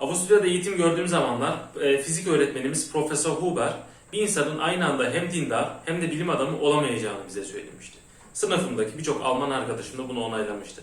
Avusturya'da eğitim gördüğüm zamanlar e, fizik öğretmenimiz Profesör Huber bir insanın aynı anda hem dindar hem de bilim adamı olamayacağını bize söylemişti. Sınıfımdaki birçok Alman arkadaşım da bunu onaylamıştı.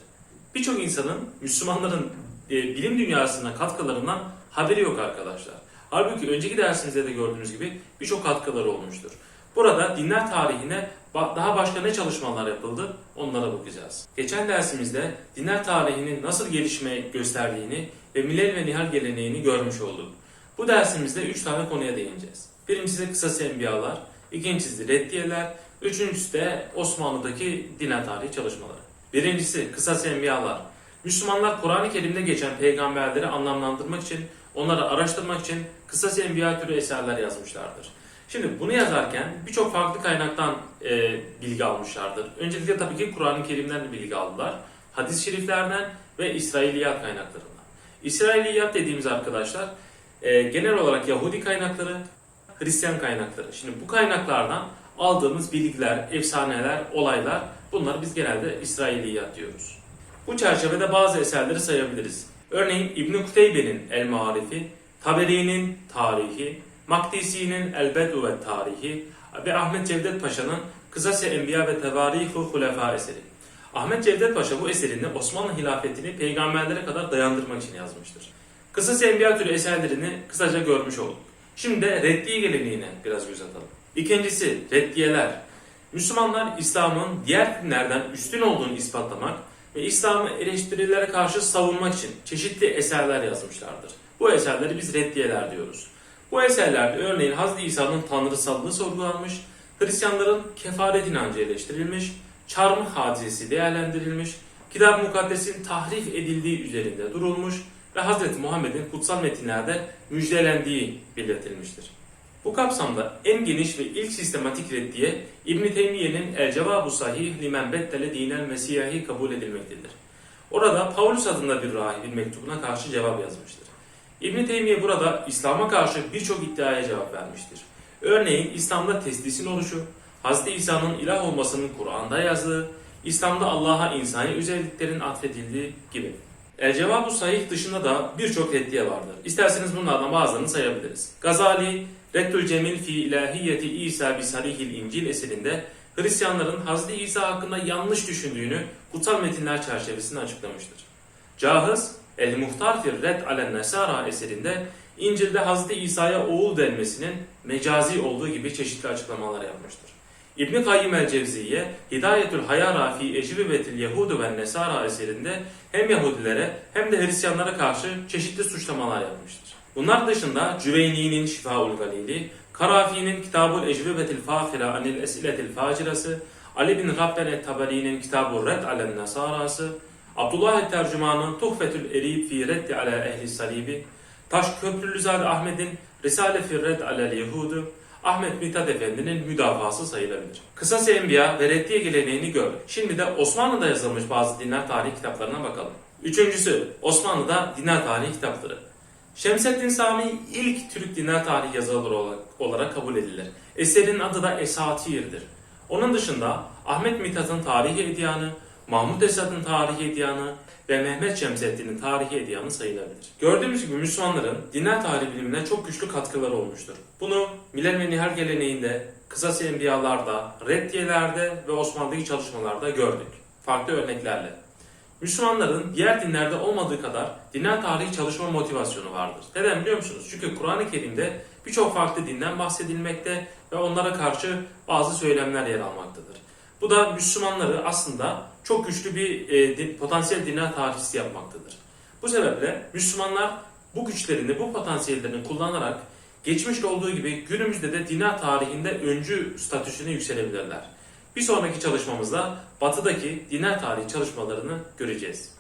Birçok insanın Müslümanların e, bilim dünyasına katkılarından haberi yok arkadaşlar. Halbuki önceki dersimizde de gördüğünüz gibi birçok katkıları olmuştur. Burada dinler tarihine daha başka ne çalışmalar yapıldı onlara bakacağız. Geçen dersimizde dinler tarihinin nasıl gelişme gösterdiğini ve milel ve nihal geleneğini görmüş olduk. Bu dersimizde 3 tane konuya değineceğiz. Birincisi kısası enbiyalar, ikincisi reddiyeler, üçüncüsü de Osmanlı'daki dinler tarihi çalışmaları. Birincisi kısası enbiyalar. Müslümanlar Kur'an-ı Kerim'de geçen peygamberleri anlamlandırmak için, onları araştırmak için kısası enbiya türü eserler yazmışlardır. Şimdi bunu yazarken birçok farklı kaynaktan e, bilgi almışlardır. Öncelikle tabii ki Kur'an-ı Kerim'den de bilgi aldılar. Hadis-i şeriflerden ve İsrailiyat kaynaklarından. İsrailiyat dediğimiz arkadaşlar e, genel olarak Yahudi kaynakları, Hristiyan kaynakları. Şimdi bu kaynaklardan aldığımız bilgiler, efsaneler, olaylar bunları biz genelde İsrailiyat diyoruz. Bu çerçevede bazı eserleri sayabiliriz. Örneğin İbn Kuteybe'nin El Marifi, Taberi'nin Tarihi, Makdisi'nin El Bedu ve Tarihi ve Ahmet Cevdet Paşa'nın Kısas-ı Enbiya ve Tevarihu Hulefa eseri. Ahmet Cevdet Paşa bu eserinde Osmanlı hilafetini peygamberlere kadar dayandırmak için yazmıştır. Kısas-ı Enbiya türü eserlerini kısaca görmüş olduk. Şimdi de reddiye geleneğine biraz göz atalım. İkincisi reddiyeler. Müslümanlar İslam'ın diğer dinlerden üstün olduğunu ispatlamak ve İslam'ı eleştirilere karşı savunmak için çeşitli eserler yazmışlardır. Bu eserleri biz reddiyeler diyoruz. Bu eserlerde örneğin Hazreti İsa'nın tanrısallığı sorgulanmış, Hristiyanların kefaret inancı eleştirilmiş, çarmıh hadisesi değerlendirilmiş, Kitab-ı Mukaddes'in tahrif edildiği üzerinde durulmuş ve Hazreti Muhammed'in kutsal metinlerde müjdelendiği belirtilmiştir. Bu kapsamda en geniş ve ilk sistematik reddiye İbn Teymiye'nin El Cevabu Sahih Limen Bettele Dinel Mesiyahi kabul edilmektedir. Orada Paulus adında bir rahibin mektubuna karşı cevap yazmıştır. İbn Teymiye burada İslam'a karşı birçok iddiaya cevap vermiştir. Örneğin İslam'da teslisin oluşu, Hz. İsa'nın ilah olmasının Kur'an'da yazdığı, İslam'da Allah'a insani özelliklerin atfedildiği gibi. El Cevabu Sahih dışında da birçok reddiye vardır. İsterseniz bunlardan bazılarını sayabiliriz. Gazali, Reddül Cemil fi İlahiyeti İsa bi Sarihil İncil eserinde Hristiyanların Hz. İsa hakkında yanlış düşündüğünü kutsal metinler çerçevesinde açıklamıştır. Cahız, El Muhtar fir Red alen Nesara eserinde İncil'de Hz. İsa'ya oğul denmesinin mecazi olduğu gibi çeşitli açıklamalar yapmıştır. İbn Kayyim el Cevziye Hidayetül Hayara fi Ecvibetil Yehudu ve Nesara eserinde hem Yahudilere hem de Hristiyanlara karşı çeşitli suçlamalar yapmıştır. Bunlar dışında Cüveyni'nin Şifaul Galili, Karafi'nin Kitabul Ecvibetil Fâfira anil Esiletil Facirası, Ali bin Rabben et-Tabari'nin Kitabul Red alen Nesarası, Abdullah el-Tercüman'ın Tuhfetül Erib fi Reddi ala Ehli Salibi, Taş Köprülüzade Ahmet'in Risale fi Red alel Yehudu, Ahmet Mithat Efendi'nin müdafası sayılabilir. Kısas Enbiya ve Reddiye geleneğini gördük. Şimdi de Osmanlı'da yazılmış bazı dinler tarihi kitaplarına bakalım. Üçüncüsü Osmanlı'da dinler tarihi kitapları. Şemseddin Sami ilk Türk dinler tarihi yazarları olarak, kabul edilir. Eserin adı da Esatir'dir. Onun dışında Ahmet Mithat'ın tarihi ediyanı, Mahmud Esad'ın tarihi ediyanı ve Mehmet Şemseddin'in tarihi ediyanı sayılabilir. Gördüğümüz gibi Müslümanların dinler tarihi bilimine çok güçlü katkıları olmuştur. Bunu Milal ve Nihal geleneğinde, Kısas Enbiyalarda, Reddiyelerde ve Osmanlı'daki çalışmalarda gördük. Farklı örneklerle. Müslümanların diğer dinlerde olmadığı kadar dinler tarihi çalışma motivasyonu vardır. Neden biliyor musunuz? Çünkü Kur'an-ı Kerim'de birçok farklı dinden bahsedilmekte ve onlara karşı bazı söylemler yer almaktadır. Bu da Müslümanları aslında çok güçlü bir e, potansiyel dinler tarihçisi yapmaktadır. Bu sebeple Müslümanlar bu güçlerini, bu potansiyellerini kullanarak geçmişte olduğu gibi günümüzde de dinler tarihinde öncü statüsüne yükselebilirler. Bir sonraki çalışmamızda batıdaki dinler tarihi çalışmalarını göreceğiz.